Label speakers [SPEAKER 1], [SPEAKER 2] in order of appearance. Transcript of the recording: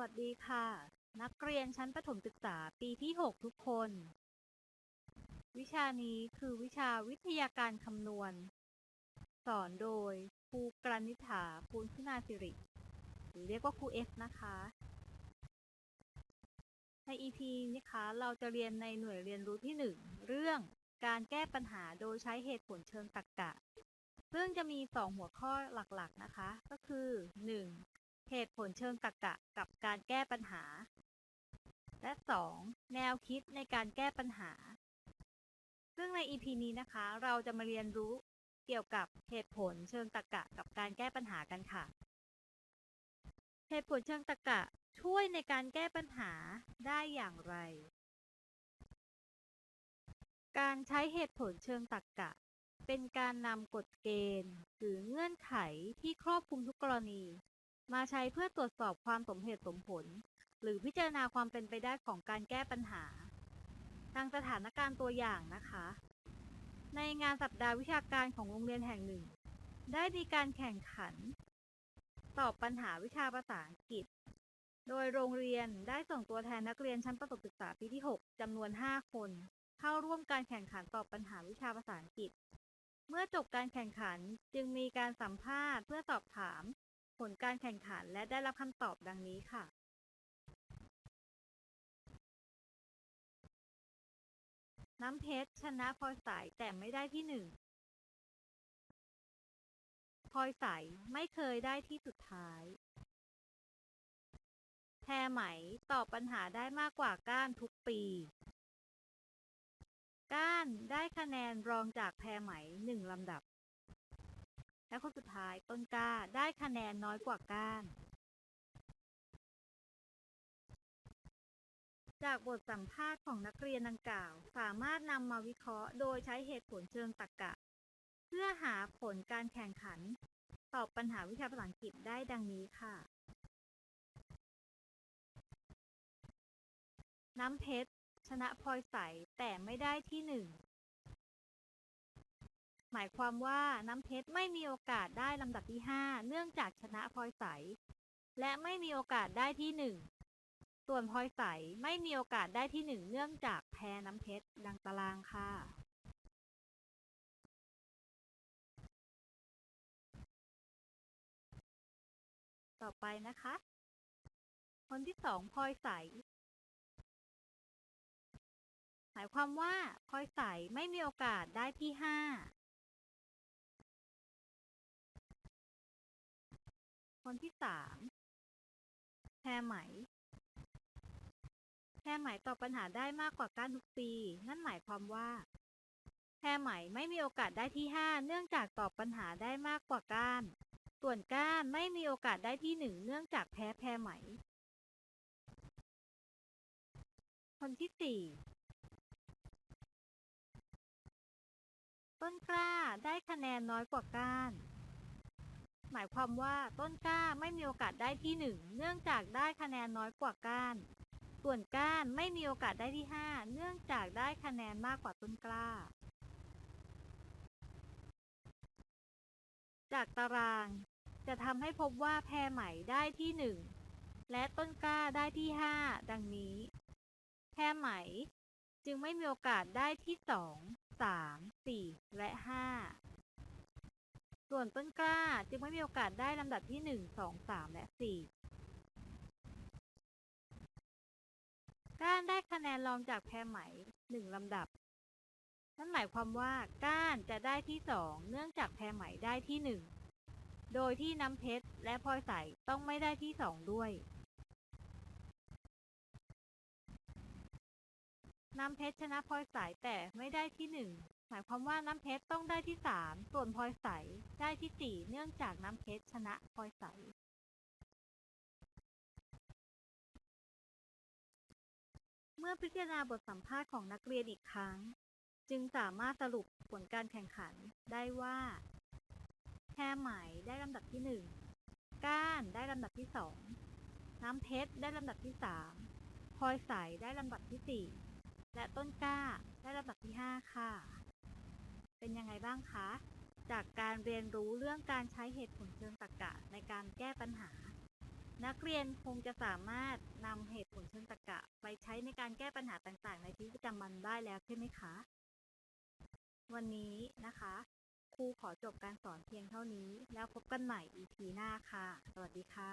[SPEAKER 1] วัสดีค่ะ นักเรียนชั้นประถมศึกษาปีที่ 6 ทุกคน วิชานี้คือวิชาวิทยาการคำนวณ สอนโดยครูกรณิษฐาภูลพินาสิริ หรือเรียกว่าครูเอฟนะคะ ใน EP นี้คะเราจะเรียนในหน่วยเรียนรู้ที่ 1 เรื่องการแก้ปัญหาโดยใช้เหตุผลเชิงตรรกะ ซึ่งจะมี 2 หัวข้อหลักๆนะคะ ก็คือ 1. เหตุผลเชิงตรรกะกับการแก้ปัญหา และ 2. แนวคิดในการแก้ปัญหา ซึ่งใน EP นี้นะคะ เราจะมาเรียนรู้เกี่ยวกับเหตุผลเชิงตรรกะกับการแก้ปัญหากันค่ะ เหตุผลเชิงตรรกะช่วยในการแก้ปัญหาได้อย่างไร การใช้เหตุผลเชิงตรรกะ เป็นการนำกฎเกณฑ์ หรือเงื่อนไขที่ครอบคลุมทุกกรณี มาใช้เพื่อตรวจสอบความสมเหตุสมผล หรือพิจารณาความเป็นไปได้ของการแก้ปัญหาดังสถานการณ์ตัวอย่างนะคะ ในงานสัปดาห์วิชาการของโรงเรียนแห่งหนึ่ง ได้มีการแข่งขัน ตอบปัญหาวิชาภาษาอังกฤษ โดยโรงเรียนได้ส่งตัวแทนนักเรียนชั้นประถมศึกษาปีที่ 6จำนวน 5 คน เข้าร่วมการแข่งขันตอบปัญหาวิชาภาษาอังกฤษเมื่อจบการแข่งขันจึงมีการสัมภาษณ์เพื่อสอบถาม ผลการแข่งขันและได้รับคำตอบดังนี้ค่ะน้ำเพชรชนะพลอยใสแต่ไม่ได้ที่หนึ่งพลอยใสไม่เคยได้ที่สุดท้าย แพรไหมตอบปัญหาได้มากกว่าก้านทุกปี ก้านได้คะแนนรองจากแพรไหมหนึ่งลำดับ และคนสุดท้ายต้นกล้าได้คะแนนน้อยกว่าก้าน จากบทสัมภาษณ์ของนักเรียนดังกล่าว สามารถนำมาวิเคราะห์ โดยใช้เหตุผลเชิงตรรกะเพื่อหาผลการแข่งขัน ตอบปัญหาวิชาภาษาอังกฤษได้ดังนี้ค่ะ น้ำเพชรชนะพลอยใสแต่ไม่ได้ที่หนึ่ง หมายความว่าน้ำเพชรไม่มีโอกาสได้ลำดับที่ 5 เนื่องจากชนะพลอยใส และไม่มีโอกาสได้ที่ 1 ส่วนพลอยใสไม่มีโอกาสได้ที่ 1 เนื่องจากแพ้น้ำเพชรดังตารางค่ะต่อไปนะคะ คนที่สองพลอยใส หมายความว่าพลอยใสไม่มีโอกาสได้ที่5 คนที่สามแพรไหม แพรไหมตอบปัญหาได้มากกว่ากานทุกปี นั่นหมายความว่าแพรไหมไม่มีโอกาสได้ที่5เนื่องจากตอบปัญหาได้มากกว่าก้าน ส่วนก้านไม่มีโอกาสได้ที่1เนื่องจากแพ้แพรไหม คนที่สี่ต้นกล้าได้คะแนนน้อยกว่าก้าน หมายความว่าต้นกล้าไม่มีโอกาสได้ที่หนึ่งเนื่องจากได้คะแนนน้อยกว่าก้าน ส่วนก้านไม่มีโอกาสได้ที่ห้าเนื่องจากได้คะแนนมากกว่าต้นกล้า จากตาราง จะทำให้พบว่าแพรไหมได้ที่หนึ่งและต้นกล้าได้ที่ห้าดังนี้ แพรไหมจึงไม่มีโอกาสได้ที่สองสามสี่และห้า ส่วนต้นกล้าจึงไม่มีโอกาสได้ลำดับที่หนึ่งสองสามและสี่ก้านได้คะแนนรองจากแพรไหมหนึ่งลำดับ นั่นหมายความว่าก้านจะได้ที่สองเนื่องจากแพรไหมได้ที่หนึ่งโดยที่น้ำเพชรและพลอยใสต้องไม่ได้ที่สองด้วย น้ำเพชรชนะพลอยใสแต่ไม่ได้ที่หนึ่ง หมายความว่าน้ำเพชรต้องได้ที่สามส่วนพลอยใสได้ที่สี่เนื่องจากน้ำเพชรชนะพลอยใส เมื่อพิจารณาบทสัมภาษณ์ของนักเรียนอีกครั้ง จึงสามารถสรุปผลการแข่งขันได้ว่าแพรไหมได้ลำดับที่หนึ่งก้านได้ลำดับที่สองน้ำเพชรได้ลำดับที่สามพลอยใสได้ลำดับที่สี่และต้นกล้าได้ลำดับที่ 5 ค่ะ เป็นยังไงบ้างคะ จากการเรียนรู้เรื่องการใช้เหตุผลเชิงตรรกะในการแก้ปัญหานนักเรียนคงจะสามารถนำเหตุผลเชิงตรรกะ ไปใช้ในการแก้ปัญหาต่างๆ ในชีวิตประจำวันได้แล้วใช่ไหมคะ วันนี้นะคะครูขอจบการสอนเพียงเท่านี้ แล้วพบกันใหม่ EP หน้าค่ะ สวัสดีค่ะ